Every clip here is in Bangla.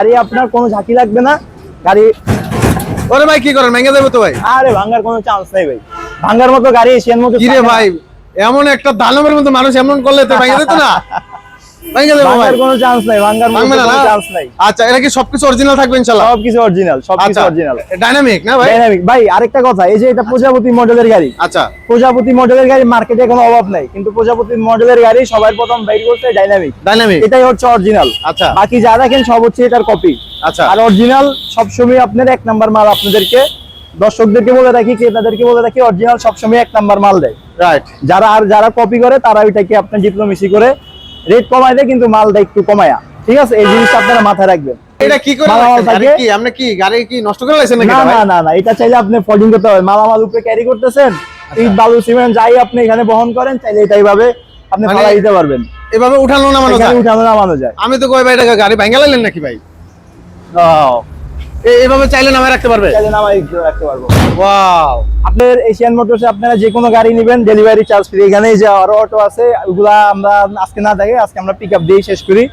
গাড়ি আপনার কোনো ঝাঁকি লাগবে না। গাড়ি ওরে ভাই কি করেন? ভেঙে দেবে তো ভাই? আরে ভাঙার কোনো চান্স নেই ভাই। ভাঙার মতো গাড়ি এশিয়ান মতো কি রে ভাই এমন একটা দানবের মতো মানুষ এমন করলে তো ভেঙে দিত না? ভেঙে দেবো ভাই। ভাঙ্গার কোনো চান্স নাই ভাঙ্গার মতো ভাঙবে না কোনো চান্স নাই। আচ্ছা এটা কি সবকিছু অরিজিনাল থাকবে ইনশাআল্লাহ? সবকিছু অরিজিনাল সবকিছু আচ্ছা অরিজিনাল ডাইনামিক না ভাই? ডাইনামিক ভাই আরেকটা কথা এই যে এটা প্রজাপতি মডেলের গাড়ি। আচ্ছা। প্রজাপতি মডেলের গাড়ি মার্কেটে কোনো অভাব নাই কিন্তু প্রজাপতি মডেলের গাড়ি সবার প্রথম বাইর করছে ডাইনামিক ডাইনামিক এটাই হচ্ছে অরিজিনাল আচ্ছা। বাকি যা দেখেন সব হচ্ছে এটার কপি আচ্ছা। আর অরিজিনাল সবসময় আপনার এক নাম্বার মাল আপনাদেরকে দর্শকদেরকে বলে রাখি ক্রেতাদেরকে বলে রাখি অরিজিনাল সবসময় এক নাম্বার মাল দেয়। রাইট যারা আর যারা কপি করে তারা ওইটাকে আপনার ডিপ্লোমেসি করে রেট কমাই দেয় কিন্তু মালটা একটু কমায়া। ঠিক আছে? এই জিনিসটা আপনারা মাথায় রাখবেন। এটা কি করে মালামাল রাখছেন? গাড়ি থাকে? কি আপনি কি গাড়ি কি নষ্ট করে লাইছেন নাকি না না না এটা চাইলে আপনি ফোল্ডিং করতে হবে। মালামাল উপরে ক্যারি করতেছেন আচ্ছা। ইট বালু সিমেন্ট যাই আপনি এখানে বহন করেন চাইলে আপনি মানে ফালাই দিতে পারবেন। এভাবে উঠানো নামানো এখানে যায়? উঠানো নামানো যায়। আমি তো কই ভাই এটা গাড়ি ভেঙে লাইলেন নাকি ভাই? এ- এভাবে চাইলে নামায় রাখতে পারবে? চাইলে নামাই রাখতে পারব। ওয়াও। আপনার এশিয়ান মোটরসে আপনারা যে কোনো গাড়ি নেবেন ডেলিভারি চার্জ ফ্রি এখানে যে আরও অটো আছে ওগুলা আমরা আজকে না দেখে আজকে আমরা পিক আপ দিয়ে শেষ করি।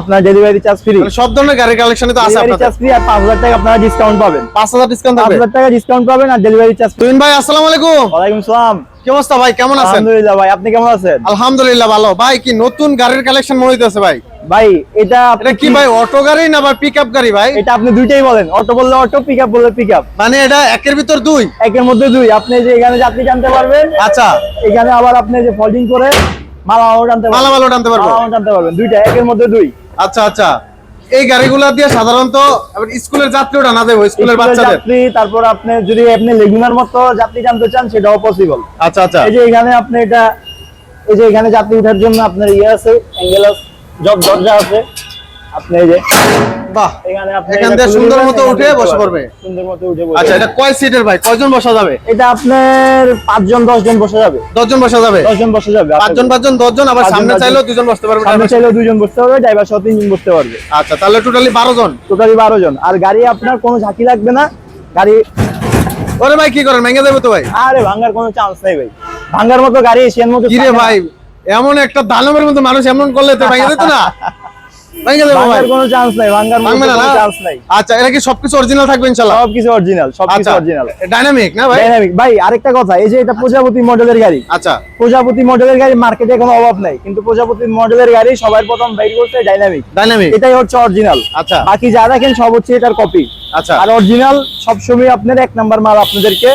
আপনার ডেলিভারি চার্জ ফ্রি সব ধরনের গাড়ির কালেকশনই তো আছে আপনাদের। চার্জ ফ্রি আর পাঁচ হাজার টাকা আপনারা ডিসকাউন্ট পাবেন। পাঁচ হাজার ডিসকাউন্ট পাঁচ থাকবে? হাজার টাকা ডিসকাউন্ট পাবেন আর ডেলিভারি চার্জ ফ্রি ভাই আসসালামু আলাইকুম। ওয়ালাইকুম সালাম। কি অবস্থা ভাই? কেমন আছেন? আলহামদুলিল্লাহ ভাই আপনি কেমন আছেন? আলহামদুলিল্লাহ ভালো। ভাই কি নতুন গাড়ির কালেকশন মনে হইতেছে ভাই? ভাই এটা আপনি এটা কি ভাই অটো গাড়ি না ভাই পিকআপ গাড়ি ভাই? এটা আপনি দুইটাই বলেন। অটো বললে অটো পিক আপ বললে পিক আপ মানে এটা একের ভিতর দুই? একের মধ্যে দুই। আপনি যে এখানে যাত্রী জানতে পারবেন আচ্ছা। এখানে আবার আপনি যে ফোল্ডিং করে মালামাল টানতে পারবেন। মালামালও টানতে পারব। মালামাল টানতে পারবেন। দুইটা একের মধ্যে দুই। আচ্ছা আচ্ছা। এই গাড়িগুলো দিয়ে সাধারণত স্কুলের যাত্রীও টানা দেবো স্কুলের বাচ্চাদের। যাত্রী তারপর আপনি যদি আপনি লেগুনার মতো যাত্রী জানতে চান সেটাও পসিবল আচ্ছা আচ্ছা। এই যে এখানে আপনি এটা এই যে এখানে যাত্রী ওঠার জন্য আপনার ইয়ে আছে অ্যাঙ্গেল আছে। জব দরজা আছে। আপনি এই যে বাহ এখানে আপনি এখান খুলে সুন্দর মতো উঠে বসে পড়বে। সুন্দর মতো উঠে বসে আচ্ছা এটা কয় সিটের ভাই? কয়জন বসা যাবে? এটা আপনার পাঁচজন দশ জন বসে যাবে। দশজন বসা যাবে? দশ জন বসে যাবে পাঁচজন পাঁচজন দশজন আবার সামনে চাইলেও দুজন বসতে পারবে সামনে চাইলেও দুজন বসতে পারবে ড্রাইভার সহ তিনজন বসতে পারবে। আচ্ছা তাহলে টোটালি বারো জন। টোটালি বারো জন। আর গাড়ি আপনার কোনো ঝাঁকি লাগবে না। গাড়ি ওরে ভাই কি করেন? ভেঙে দেবে তো ভাই? আরে ভাঙ্গার কোনো চান্স নেই ভাই। ভাঙ্গার মতো গাড়ি এশিয়ান মতো কি রে ভাই? এমন একটা দানবের মতো মানুষ এমন করলে তো ভেঙে দিত না? ভেঙে দেবো ভাই। কোনো চান্স নাই ভাঙ্গার মতো ভাঙবে না কোনো চান্স নাই। আচ্ছা এটা কি সবকিছু অরিজিনাল থাকবে ইনশাআল্লাহ? সবকিছু অরিজিনাল সবকিছু আচ্ছা অরিজিনাল ডাইনামিক না ভাই? ডাইনামিক ভাই আরেকটা কথা এই যে এটা প্রজাপতি মডেলের গাড়ি। আচ্ছা। প্রজাপতি মডেলের গাড়ি মার্কেটে কোনো অভাব নাই কিন্তু প্রজাপতি মডেলের গাড়ি সবার প্রথম বাইর করছে ডাইনামিক ডাইনামিক এটাই হচ্ছে অরিজিনাল আচ্ছা। বাকি যা দেখেন সব হচ্ছে এটার কপি আচ্ছা। আর অরিজিনাল সবসময় আপনার এক নাম্বার মাল আপনাদেরকে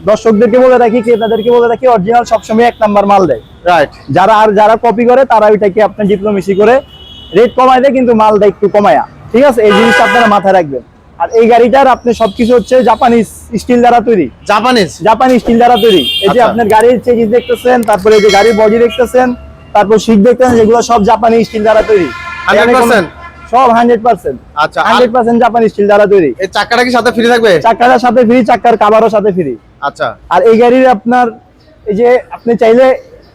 দর্শকদেরকে বলে রাখি ক্রেতাদেরকে বলে রাখি অরিজিনাল সবসময় এক নাম্বার মাল দেয়। রাইট যারা আর যারা কপি করে তারা ওইটাকে আপনার ডিপ্লোমেসি করে রেট কমায় দেয় কিন্তু মালটা একটু কমায়া। ঠিক আছে? এই জিনিসটা আপনারা মাথায় রাখবেন। আর এই গাড়িটার আপনি সবকিছু হচ্ছে জাপানিজ স্টিল দ্বারা তৈরি। জাপানিজ জাপানি স্টিল দ্বারা তৈরি। এই যে আচ্ছা। আপনার গাড়ির চেজিস দেখতেছেন তারপরে এই যে গাড়ির বডি দেখতেছেন তারপর সিট দেখতেছেন যেগুলো সব জাপানি স্টিল দ্বারা তৈরি। 100% সব হান্ড্রেড পার্সেন্ট আচ্ছা হান্ড্রেড পার্সেন্ট জাপানি স্টিল দ্বারা তৈরি। এই চাকাটা কি সাথে ফ্রি থাকবে? চাকাটার সাথে ফ্রি চাকার কাভারও সাথে ফ্রি আচ্ছা। আর এই গাড়ির আপনার এই যে আপনি চাইলে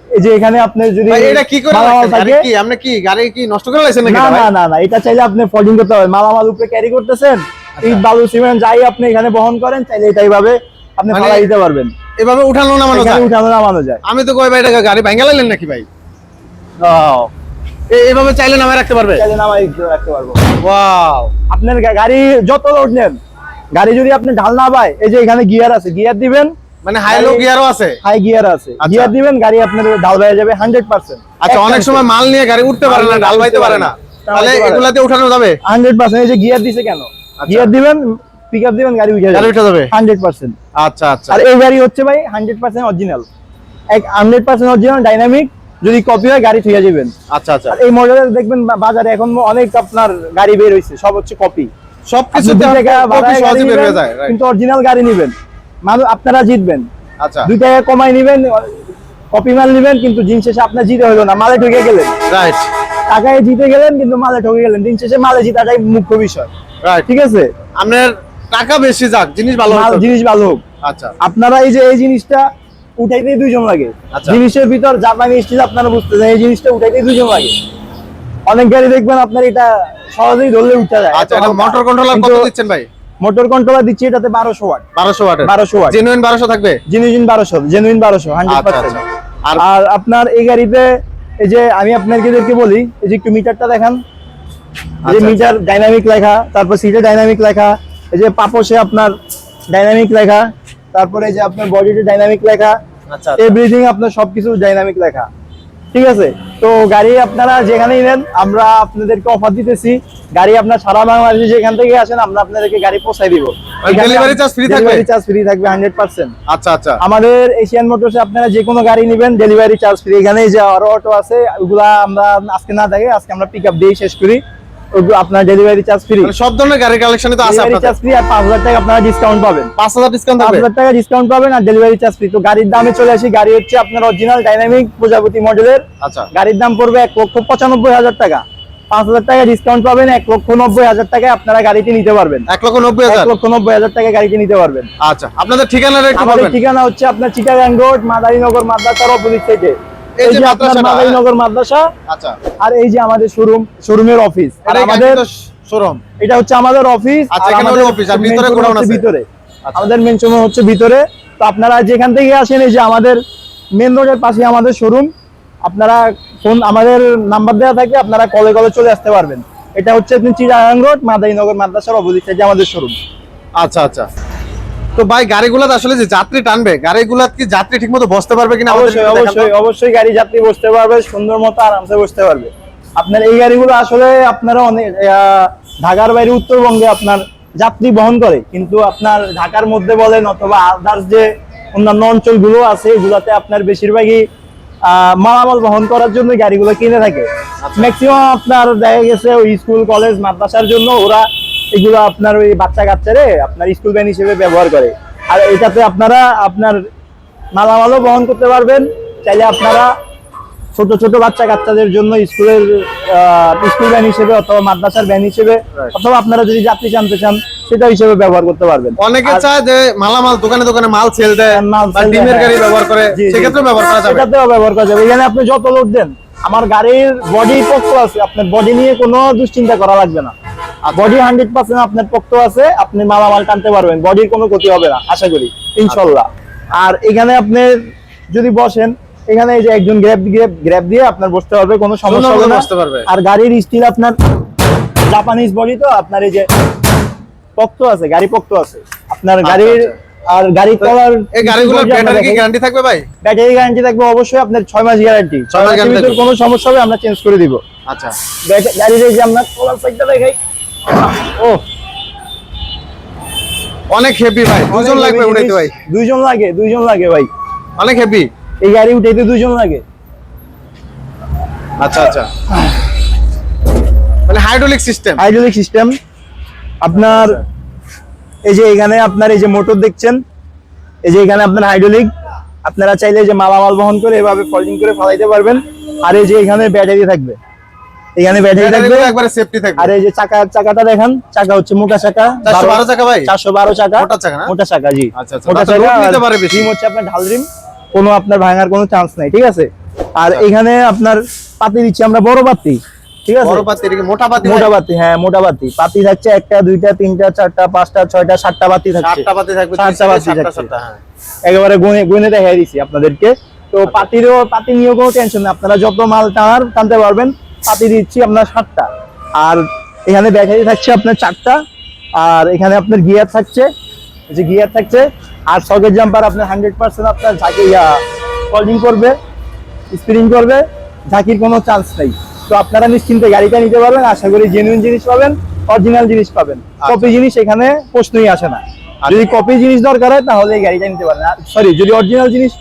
এই যে এখানে আপনি যদি এটা কি করে মালামাল রাখছেন? গাড়ি থাকে কি? আপনি কি গাড়ি কি নষ্ট করে লাইছেন নাকি না না না না এটা চাইলে আপনি ফোল্ডিং করতে হবে। মালামাল উপরে ক্যারি করতেছেন আচ্ছা। ইট বালু সিমেন্ট যাই আপনি এখানে বহন করেন চাইলে এটা এইভাবে আপনি মানে ফালাই দিতে পারবেন। এভাবে উঠানো নামানো যায়? উঠানো নামানো যায়। আমি তো কই ভাই এটা গাড়ি ভেঙে লাইলেন নাকি ভাই? এ- এভাবে চাইলে নামায় রাখতে পারবে? চাইলে নামাই রাখতে পারব। ওয়াও। আপনার গাড়ি যত লোড নেন গাড়ি যদি আপনি ঢাল না পায় এই যে এখানে গিয়ার আছে গিয়ার দিবেন মানে হাই লো গাড়ি- গিয়ারও আছে? হাই গিয়ার আছে। আচ্ছা। গিয়ার দিবেন গাড়ি আপনার ঢাল হয়ে যাবে হান্ড্রেড পার্সেন্ট আচ্ছা অনেক সময় মাল নিয়ে গাড়ি উঠতে পারে না নিয়ে বাইতে পারে না। তাহলে। এগুলাতে উঠানো যাবে? হান্ড্রেড পার্সেন্ট এই যে গিয়ার দিছে কেন? গিয়ার দিবেন পিক আপ দিবেন গাড়ি উঠে গাড়ি যাবে। উঠে যাবে? হান্ড্রেড পার্সেন্ট আচ্ছা আচ্ছা। আর এই গাড়ি হচ্ছে ভাই হান্ড্রেড পার্সেন্ট অরিজিনাল এক হান্ড্রেড পার্সেন্ট অরিজিনাল ডাইনামিক যদি কপি হয় গাড়ি থুয়ে যাবেন। আচ্ছা আচ্ছা। এই মডেলের দেখবেন বাজারে এখন অনেক আপনার গাড়ি বের হয়েছে সব হচ্ছে কপি সবকিছু দুই টাকা বাড়ায় গাড়ি সহজে বের হয়ে যায় কিন্তু অরিজিনাল গাড়ি নিবেন। মানুষ আপনারা জিতবেন। আচ্ছা। দুই টাকা কমাই নিবেন কপি মাল নিবেন কিন্তু দিন শেষে আপনার জিতে হলো না মালে ঠকে গেলেন। রাইট টাকায় জিতে গেলেন কিন্তু মালে ঠকে গেলেন। দিন শেষে মালে জিতাটাই মুখ্য বিষয়। রাইট ঠিক আছে? আপনার টাকা বেশি যাক জিনিস ভালো জিনিস ভালো হোক। আচ্ছা। আপনারা এই যে এই জিনিসটা উঠাইতে দুইজন লাগে। আচ্ছা। জিনিসের ভিতর জাপানি স্টিল আপনারা বুঝতেছেন এই জিনিসটা উঠাইতে দুইজন লাগে। অনেক গাড়ি দেখবেন আপনার এটা সহজেই ধরলে উঠা যায়। আচ্ছা এটা মোটর কন্ট্রোলার কত দিচ্ছেন ভাই? মোটর কন্ট্রোলার দিচ্ছি এটাতে বারোশো ওয়াট বারোশো ওয়াটের বারোশো ওয়াট জেনুইন বারোশো থাকবে? জেনুইন বারোশো জেনুইন বারোশো হান্ড্রেড আচ্ছা পার্সেন্ট আচ্ছা। আর আর আপনার এই গাড়িতে এই যে আমি আপনাদেরকে বলি এই যে একটু মিটারটা দেখান। যে আচ্ছা, মিটার ডাইনামিক লেখা তারপর সিটে ডাইনামিক লেখা এই যে পাপোশে আপনার ডাইনামিক লেখা তারপরে এই যে আপনার বডিতে ডাইনামিক লেখা আচ্ছা এভরিথিং আপনার সবকিছু ডাইনামিক লেখা। ঠিক আছে? তো গাড়ি আপনারা যেখানেই নেন আমরা আপনাদেরকে অফার দিতেছি। গাড়ি আপনার সারা বাংলাদেশে যেখান থেকে আসেন আমরা আপনাদেরকে গাড়ি পৌঁছাই দিব। আর delivery charge থাকবে? ডেলিভারি চার্জ ফ্রি থাকবে হান্ড্রেড পার্সেন্ট আচ্ছা আচ্ছা। আমাদের এশিয়ান মোটরসে আপনারা যে কোনো গাড়ি নেবেন ডেলিভারি চার্জ ফ্রি এখানে যে আরও অটো আছে ওগুলা আমরা আজকে না থাকে আজকে আমরা পিক আপ দিয়ে শেষ করি। আপনার ডেলিভারি চার্জ ফ্রি সব ধরনের গাড়ির কালেকশনই তো আছে আপনাদের। চার্জ ফ্রি আর পাঁচ হাজার টাকা আপনারা ডিসকাউন্ট পাবেন। পাঁচ হাজার ডিসকাউন্ট পাঁচ থাকবে? হাজার টাকা ডিসকাউন্ট পাবেন আর ডেলিভারি চার্জ ফ্রি তো গাড়ির দামে চলে আসি গাড়ি হচ্ছে আপনার অরিজিনাল ডাইনামিক প্রজাপতি মডেলের আচ্ছা। গাড়ির দাম পড়বে এক লক্ষ পঁচানব্বই হাজার টাকা। পাঁচ হাজার টাকা ডিসকাউন্ট পাবেন এক লক্ষ নব্বই হাজার টাকায় আপনারা গাড়িটি নিতে পারবেন। এক লক্ষ নব্বই এক হাজার লক্ষ নব্বই হাজার টাকায় গাড়িটি নিতে পারবেন। আচ্ছা। আপনাদের ঠিকানাটা একটু বলবেন। ঠিকানা হচ্ছে আপনার চিটাগাং রোড মাদারীনগর মাদ্রাসার অপোজিট থেকে এই যে যে মাদারীনগর মাদ্রাসা আচ্ছা। আর এই যে আমাদের শোরুম শোরুমের অফিস আর আমাদের শোরুম? এটা হচ্ছে আমাদের অফিস আচ্ছা, এখানে হলো অফিস, আর ভিতরে গোডাউন আছে। ভিতরে। আচ্ছা। আমাদের মেন শোরুম হচ্ছে ভিতরে। তো আপনারা যেখান থেকে আসেন এই যে আমাদের মেন রোডের পাশে আমাদের শোরুম। আপনারা ফোন আমাদের নাম্বার দেওয়া থাকে আপনারা কলে কলে চলে আসতে পারবেন। এটা হচ্ছে আপনি চিটাগাং রোড মাদারীনগর মাদ্রাসার অপোজিট সাইডে আমাদের শোরুম। আচ্ছা আচ্ছা। তো ভাই গাড়িগুলোতে আসলে যে যাত্রী টানবে গাড়িগুলো কি যাত্রী ঠিকমতো বসতে পারবে কিনা অবশ্যই। অবশ্যই অবশ্যই গাড়ি যাত্রী বসতে পারবে সুন্দর মতো আরামসে বসতে পারবে। আপনার এই গাড়িগুলো আসলে আপনারা অনেক ঢাকার বাইরে উত্তরবঙ্গে আপনার যাত্রী বহন করে। কিন্তু আপনার ঢাকার মধ্যে বলেন অথবা আদার্স যে অন্যান্য অঞ্চলগুলো আছে এগুলাতে আপনার বেশিরভাগই আহ, মালামাল বহন করার জন্য গাড়িগুলো কিনে থাকে। ম্যাক্সিমাম আপনার দেখা গেছে ওই স্কুল কলেজ মাদ্রাসার জন্য ওরা এগুলো আপনার ওই বাচ্চা কাচ্চারে আপনার স্কুল ভ্যান হিসেবে ব্যবহার করে আর এটাতে আপনারা আপনার মালামালও বহন করতে পারবেন চাইলে আপনারা ছোট ছোট বাচ্চা কাচ্চাদের জন্য স্কুলের স্কুল ভ্যান হিসেবে অথবা মাদ্রাসার ভ্যান হিসেবে অথবা আপনারা যদি যাত্রী জানতে চান সেটা হিসেবে ব্যবহার করতে পারবেন অনেকে চায় যে মালামাল দোকানে দোকানে মাল সেল দেয় মাল বা ডিমের হ্যাঁ। গাড়ি ব্যবহার করে। সেক্ষেত্রে ব্যবহার করা যাবে সেটাতেও ব্যবহার করা যাবে এখানে আপনি যত লোড দেন আমার গাড়ির বডি পক্ষ আছে আপনার বডি নিয়ে কোনো দুশ্চিন্তা করা লাগবে না। বডি হান্ড্রেড পার্সেন্ট আপনার পক্ষ আছে আপনি মালামাল টানতে পারবেন বডির কোনো ক্ষতি হবে না আশা করি ইনশাল্লাহ। আর এখানে আপনি যদি বসেন এখানে এই যে একজন গ্র্যাব গ্র্যাব গ্র্যাব দিয়ে আপনার বসতে পারবে কোনো সমস্যা হবে না। আর গাড়ির স্টিল আপনার জাপানিজ বডি তো আপনার এই যে পক্ত আছে গাড়ি পক্ত আছে। আপনার আচ্ছা, গাড়ির আর গাড়ির তো কলার এই গাড়িগুলোর ব্যাটারি কি গ্যারান্টি থাকবে ভাই? ব্যাটারি গ্যারান্টি থাকবে অবশ্যই আপনার ছয় মাস গ্যারান্টি ছয় ছয় মাস মাসের guarantee ভিতর কোনো সমস্যা হবে আমরা চেঞ্জ করে দিব। আচ্ছা। গাড়ির এই যে আমরা কলার সাইডটা দেখাই। ও অনেক হেভি ভাই দুজন লাগবে উঠাইতে ভাই। দুইজন লাগে দুইজন লাগে ভাই। অনেক হেভি এই গাড়ি উঠাইতে দুইজন লাগে। আচ্ছা আচ্ছা। মানে হাইড্রোলিক সিস্টেম হাইড্রোলিক সিস্টেম আপনার আচ্ছা। এই যে এখানে আপনার এই যে মোটর দেখছেন এই যে এখানে আপনার হাইড্রোলিক আপনারা চাইলে যে মালামাল বহন করে এভাবে ফল্ডিং করে ফলাইতে পারবেন। আর এই যে এখানে ব্যাটারি থাকবে। এখানে ব্যাটারি থাকবে। একবারে সেফটি থাকবে। আর এই যে চাকা চাকাটা দেখেন চাকা হচ্ছে মোটা চাকা 412 চাকা ভাই? চারশো বারো চাকা। মোটা চাকা না? মোটা চাকা জি। আচ্ছা, আচ্ছা। মোটা চাকা নিতে পারে বেশি। rim হচ্ছে আপনার ঢাল রিম। কোনো আপনার ভাঙার কোনো চান্স নাই ঠিক আছে? আর এখানে আপনার পাতি দিচ্ছি আমরা বড় পাতি ঠিক আছে? বড় পাতি মোটা পাতি মোটা বাতি হ্যাঁ মোটা বাতি পাতি থাকছে একটা দুইটা তিনটা চারটা পাঁচটা ছয়টা সাতটা বাতি থাকছে। চারটা পাতি থাকবে সাতটা সাতটা, থাকছে। হ্যাঁ। একেবারে গুনে গুনে দেখাই দিছি আপনাদেরকে। তো পাতিরও পাতি নিয়েও কোনো টেনশন নেই। আপনারা যত মাল টানার টানতে পারবেন। পাতি দিচ্ছি আপনার সাতটা। আর এখানে ব্যাটারি থাকছে আপনার চারটা। আর এখানে আপনার গিয়ার থাকছে। যে গিয়ার থাকছে। আর সকেট জাম্পার আপনার হান্ড্রেড পার্সেন্ট আপনার ঝাঁকি ফল্ডিং করবে স্পিরিং করবে। ঝাঁকির কোনো চান্স নেই। তো আপনারা নিশ্চিন্তে গাড়িটা নিতে পারবেন। আশা করি জেনুইন জিনিস পাবেন অরিজিনাল জিনিস পাবেন। কপি জিনিস এখানে প্রশ্নই আসে না। আর যদি কপি জিনিস দরকার হয় তাহলে এই গাড়িটা নিতে পারেন। সরি যদি অরিজিনাল জিনিস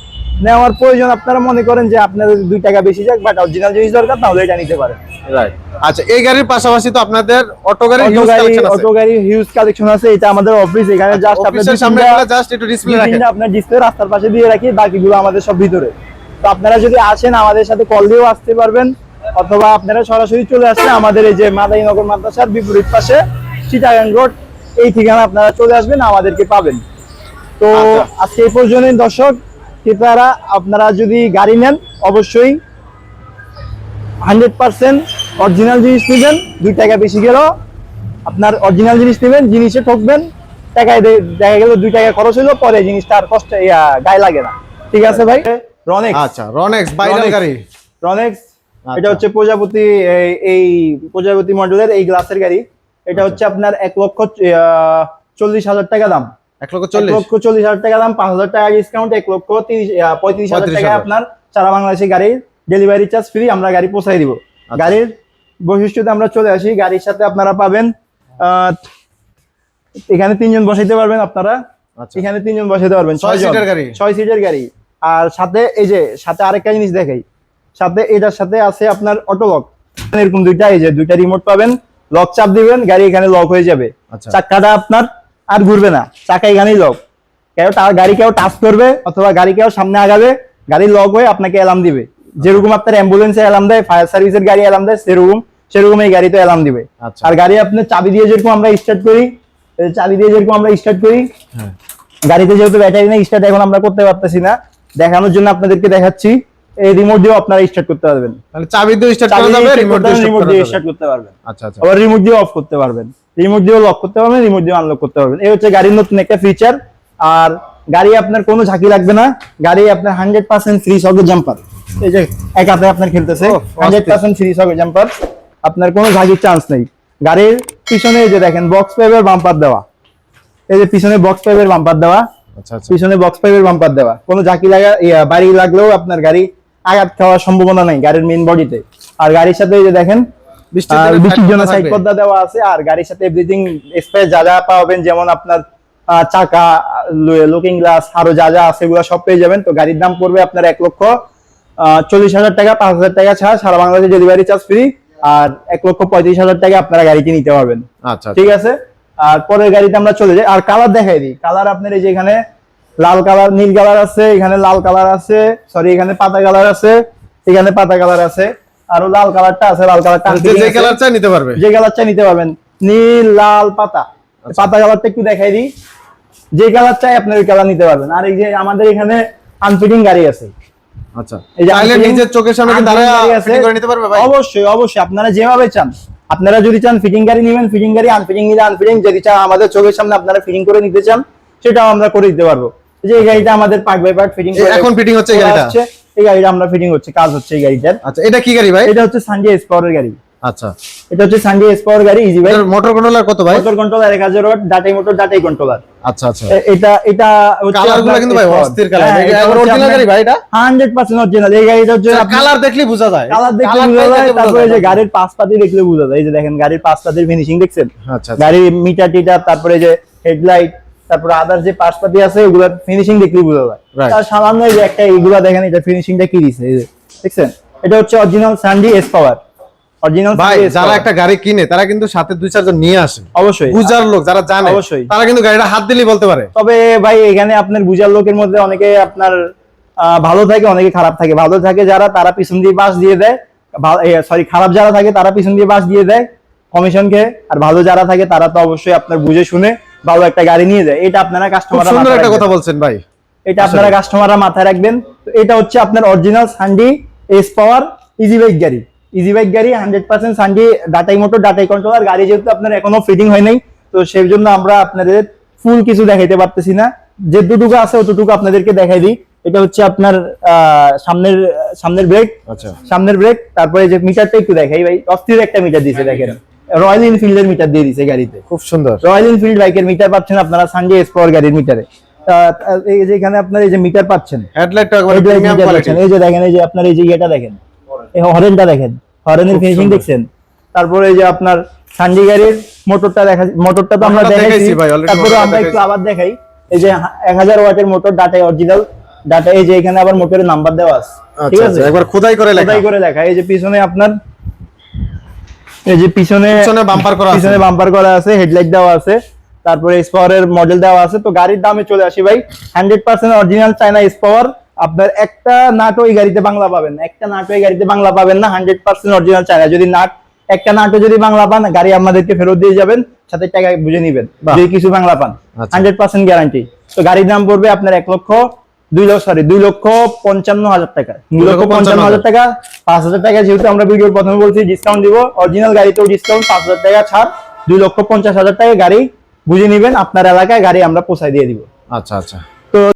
নেওয়ার প্রয়োজন আপনারা মনে করেন যে আপনাদের দুই টাকা বেশি যাক বাট অরিজিনাল জিনিস দরকার তাহলে এটা নিতে পারেন। Right. আচ্ছা এই গাড়ির পাশাপাশি তো আপনাদের অটো হিউজ গাড়ি কালেকশন আছে। অটো গাড়ি হিউজ কালেকশন আছে এটা আমাদের অফিস এখানে জাস্ট অফিসের দুই সামনে জাস্ট একটু ডিসপ্লে রাখেন। আপনার ডিসপ্লে রাস্তার পাশে দিয়ে রাখি বাকিগুলো আমাদের সব ভিতরে। তো আপনারা যদি আসেন আমাদের সাথে কল দিয়েও আসতে পারবেন অথবা আপনারা সরাসরি চলে আসলে আমাদের এই যে মাদাইনগর মাদ্রাসার বিপরীত পাশে চিটাগাং রোড এই ঠিকানা আপনারা চলে আসবেন আমাদেরকে পাবেন। তো আচ্ছা। আজকে এই পর্যন্ত দর্শক। ক্রেতারা আপনারা যদি গাড়ি নেন অবশ্যই হান্ড্রেড পার্সেন্ট অরিজিনাল জিনিস নেবেন দুই টাকা বেশি গেলেও আপনার অরিজিনাল জিনিস নেবেন জিনিসে ঠকবেন টাকায় দেখা গেল দুই টাকা খরচ হলো পরে জিনিসটা আর কষ্ট ইয়া, গায়ে লাগে না। ঠিক আছে ভাই? রনেক্স আচ্ছা রনেক্স বাইরের গাড়ি। রনেক্স এটা হচ্ছে প্রজাপতি এই- প্রজাপতি মডেলের এই গ্লাসের গাড়ি। এটা আচ্ছা। হচ্ছে আপনার এক লক্ষ চল্লিশ হাজার টাকা দাম। এক লক্ষ এক চল্লিশ। লক্ষ চল্লিশ হাজার টাকা দাম পাঁচ হাজার টাকা ডিসকাউন্ট এক লক্ষ তিরিশ পঁয়ত্রিশ হাজার টাকা আপনার সারা বাংলাদেশে গাড়ির ডেলিভারি চার্জ ফ্রি আমরা গাড়ি পৌঁছাই দিব। গাড়ির বৈশিষ্ট্যতে আমরা চলে আসি গাড়ির সাথে আপনারা পাবেন এখানে তিনজন বসাইতে পারবেন আপনারা। আচ্ছা। এখানে তিনজন বসাইতে পারবেন ছয়। সিটের গাড়ি। ছয় সিটের গাড়ি। আর সাথে এই যে সাথে আরেকটা জিনিস দেখাই। সাথে এটার সাথে আছে আপনার অটো লক এরকম দুইটা এই যে দুইটা রিমোট পাবেন। লক চাপ দিবেন গাড়ি এখানে লক হয়ে যাবে। আচ্ছা। চাকাটা আপনার আর ঘুরবে না। চাকা এখানেই লক কেউ গাড়ি কেউ টাচ করবে অথবা গাড়ি কেউ সামনে আগাবে গাড়ি লক হয়ে আপনাকে অ্যালার্ম দিবে। যেরকম আপনার অ্যাম্বুলেন্সে অ্যালার্ম দেয় ফায়ার সার্ভিসের গাড়ি অ্যালার্ম দেয় সেরকম সেরকম এই গাড়িতে অ্যালার্ম দিবে। আচ্ছা। আর গাড়ি আপনি চাবি দিয়ে যেরকম আমরা স্টার্ট করি চাবি দিয়ে যেরকম আমরা স্টার্ট করি হ্যাঁ। গাড়িতে যেহেতু ব্যাটারি নেই স্টার্ট এখন আমরা করতে পারতেছি না। দেখানোর জন্য আপনাদেরকে দেখাচ্ছি এই রিমোট দিয়েও আপনারা স্টার্ট করতে পারবেন। তাহলে চাবি দিয়ে স্টার্ট করা যাবে রিমোট দিয়ে স্টার্ট দিয়ে করতে পারবেন। আচ্ছা আচ্ছা। আবার রিমোট দিয়ে অফ করতে পারবেন। রিমোট দিয়েও লক করতে পারবেন রিমোট দিয়ে আনলক করতে পারবেন। এই হচ্ছে গাড়ির নতুন একটা ফিচার আর গাড়ি আপনার কোনো ঝাঁকি লাগবে না। গাড়ি আপনার hundred percent free socket jumper এই যে এক হাতে আপনার খেলতেছে hundred percent free socket jumper আপনার কোনো ঝাঁকির চান্স নেই। গাড়ির পিছনে এই যে দেখেন বক্স পাইপের বাম্পার দেওয়া। এই যে পিছনে বক্স পাইপের বাম্পার দেওয়া। আচ্ছা আচ্ছা। পিছনে বক্স পাইপের বাম্পার দেওয়া। কোনো ঝাঁকি লাগা ইয়া, বাড়ি লাগলেও আপনার গাড়ি আঘাত খাওয়ার সম্ভাবনা নাই গাড়ির মেইন বডিতে আর গাড়ির সাথে এই যে দেখেন বৃষ্টির জন্য সাইড পর্দা দেওয়া আছে আর গাড়ির সাথে এভরিথিং স্পেস যা যা পাবেন যেমন আপনার চাকা লুকিং গ্লাস আরও যা যা আছে এগুলো সব পেয়ে যাবেন। তো গাড়ির দাম পড়বে আপনার এক লক্ষ চল্লিশ হাজার টাকা পাঁচ হাজার টাকা ছাড়া সারা বাংলাদেশে ডেলিভারি চার্জ ফ্রি আর এক লক্ষ পঁয়ত্রিশ হাজার টাকা আপনারা গাড়িটি নিতে পারবেন। আচ্ছা আচ্ছা। ঠিক আছে? আর পরের গাড়িতে আমরা চলে যাই। আর কালার দেখাই দিই। কালার আপনার এই যে এখানে লাল কালার নীল কালার আছে এখানে লাল কালার আছে সরি এখানে পাতা কালার আছে এখানে পাতা কালার আছে। আরও লাল কালারটা আছে লাল কালারটা যে যে কালার চাই নিতে পারবে। যে কালারটা নিতে পারবেন। নীল লাল পাতা। পাতা কালারটা একটু দেখাই দিই। যে কালার চাই আপনি ওই কালার নিতে পারবেন। আর এই যে আমাদের এখানে আনফিটিং গাড়ি আছে। আচ্ছা। এই যে চাইলে নিজের চোখের সামনে দাঁড়ায় unfitting গাড়ি আছে। ফিটিং করে নিতে পারবে ভাই? অবশ্যই অবশ্যই। আপনারা যেভাবে চান আপনারা যদি চান ফিটিং গাড়ি নেবেন ফিটিং গাড়ি আনফিটিং নিলে আনফিটিং যদি চান আমাদের চোখের সামনে আপনারা ফিটিং করে নিতে চান সেটাও আমরা করে দিতে পারব। যে এই গাড়িটা আমাদের পার্ট বাই পার্ট ফিটিং এখন fitting হচ্ছে এই গাড়িটা? এই গাড়িটা আমরা ফিটিং হচ্ছে কাজ হচ্ছে এই গাড়িটার। আচ্ছা এটা কি গাড়ি ভাই? এটা হচ্ছে সানডে গাড়ি। আচ্ছা। এটা হচ্ছে সানডে গাড়ি ইজি ভাই। মোটর কন্ট্রোলার কত ভাই? মোটর কন্ট্রোলার এক হাজার ওয়াট ডাটাই মোটর ডাটাই কন্ট্রোলার আচ্ছা আচ্ছা। এটা এটা হচ্ছে কালার কিন্তু ভাই অস্থির কালার হ্যাঁ, এটা অরিজিনাল গাড়ি ভাই এটা? 100% অরিজিনাল এই গাড়িটা হচ্ছে কালার দেখলেই বোঝা যায়। কালার দেখলে বোঝা যায় তারপরে যে। গাড়ির পাশপাতি দেখলে বোঝা যায়। এই যে দেখেন গাড়ির পাশপাতির ফিনিশিং দেখছেন? আচ্ছা আচ্ছা। গাড়ির মিটার টিটার তারপরে যে হেডলাইট তারপরে আদার যে পাশপাতি আছে ওগুলোর ফিনিশিং দেখলেই বোঝা যায়। তার সামান্য যে একটা এইগুলা দেখেন এটা ফিনিশিংটা কি দিছে এই যে দেখছেন? এটা হচ্ছে অরিজিনাল সানডি এস পাওয়ার অরিজিনাল ভাই যারা একটা গাড়ি কিনে তারা কিন্তু সাথে দুই চারজন নিয়ে আসে। অবশ্যই। বুঝার লোক যারা জানে অবশ্যই। তারা কিন্তু গাড়িটা হাত দিলেই বলতে পারে। তবে ভাই এখানে আপনার বুঝার লোকের মধ্যে অনেকে আপনার ভালো থাকে অনেকে খারাপ থাকে। ভালো থাকে যারা তারা পিছন দিয়ে বাস দিয়ে দেয়। সরি খারাপ যারা থাকে তারা পিছন দিয়ে বাস দিয়ে দেয় কমিশন খেয়ে আর ভালো যারা থাকে তারা তো অবশ্যই আপনার বুঝে শুনে ভালো একটা গাড়ি নিয়ে যায়। এটা আপনারা কাস্টমার সুন্দর একটা কথা বলছেন ভাই। এটা আপনারা কাস্টমাররা মাথায় রাখবেন। তো এটা হচ্ছে আপনার original সানডি S power easy bike গাড়ি। ইজি বাইক গাড়ি হান্ড্রেড পার্সেন্ট সানডি ডাটাই মোটর ডাটাই কন্ট্রোলার গাড়ি যেহেতু আপনার এখনও ফিটিং হয় নাই তো সেই জন্য আমরা আপনাদের ফুল কিছু দেখাইতে পারতেছি না। যে দুটুকু আছে অতটুকু আপনাদেরকে দেখাই দিই। এটা হচ্ছে আপনার আহ, সামনের সামনের ব্রেক আচ্ছা। সামনের ব্রেক তারপরে যে মিটারটা একটু দেখাই ভাই। অস্থির একটা মিটার দিয়েছে দেখেন। রয়্যাল এনফিল্ডের মিটার দিয়ে দিয়েছে গাড়িতে। খুব সুন্দর। রয়্যাল এনফিল্ড বাইকের মিটার পাচ্ছেন আপনারা সানডে এক্সপ্লোর গাড়ির মিটারে এই যে এখানে আপনার এই যে মিটার পাচ্ছেন। হেডলাইটটা একবার প্রিমিয়াম কোয়ালিটি এই যে দেখেন এই যে আপনার এই যে ইয়েটা দেখেন এই হরেনটা দেখেন। হরেনের ফিনিশিং দেখছেন? তারপরে এই যে আপনার সানডি গাড়ির মোটরটা দেখা মোটরটা তো আমরা দেখাইছি। তারপরে আমরা একটু আবার দেখাই। এই যে এক হাজার ওয়াটের মোটর ডাটা অরিজিনাল ডাটা এই যে এখানে আবার মোটরের নাম্বার দেওয়া আছে। ঠিক আচ্ছা আছে? আচ্ছা একবার খোদাই করে লেখা। খোদাই করে লেখা। এই যে পিছনে আপনার এই যে পিছনে পিছনে বাম্পার করা আছে। পিছনে বাম্পার করা আছে হেডলাইট দেওয়া আছে তারপরে স্পাওয়ারের মডেল দেওয়া আছে। তো গাড়ির দামে চলে আসি ভাই hundred percent original China S power আপনার একটা নাটও এই গাড়িতে বাংলা পাবেন না একটা নাটও এই গাড়িতে বাংলা পাবেন না হান্ড্রেড পার্সেন্ট অরিজিনাল চায়না যদি নাট একটা নাটও যদি বাংলা পান গাড়ি আমাদেরকে ফেরত দিয়ে যাবেন সাথে টাকা বুঝে নিবেন। যদি কিছু বাংলা পান আচ্ছা। হান্ড্রেড পার্সেন্ট গ্যারান্টি তো গাড়ির দাম পড়বে আপনার এক লক্ষ দুই লক্ষ সরি দুই লক্ষ পঞ্চান্ন হাজার টাকা। দুই লক্ষ পঞ্চান্ন হাজার টাকা পাঁচ হাজার টাকা যেহেতু আমরা ভিডিওর প্রথমে বলছি ডিসকাউন্ট দিব অরিজিনাল গাড়িতেও ডিসকাউন্ট পাঁচ হাজার টাকা ছাড় দুই লক্ষ পঞ্চাশ হাজার টাকা গাড়ি বুঝে নিবেন আপনার এলাকায় গাড়ি আমরা পোষায় দিয়ে দিব। আচ্ছা আচ্ছা।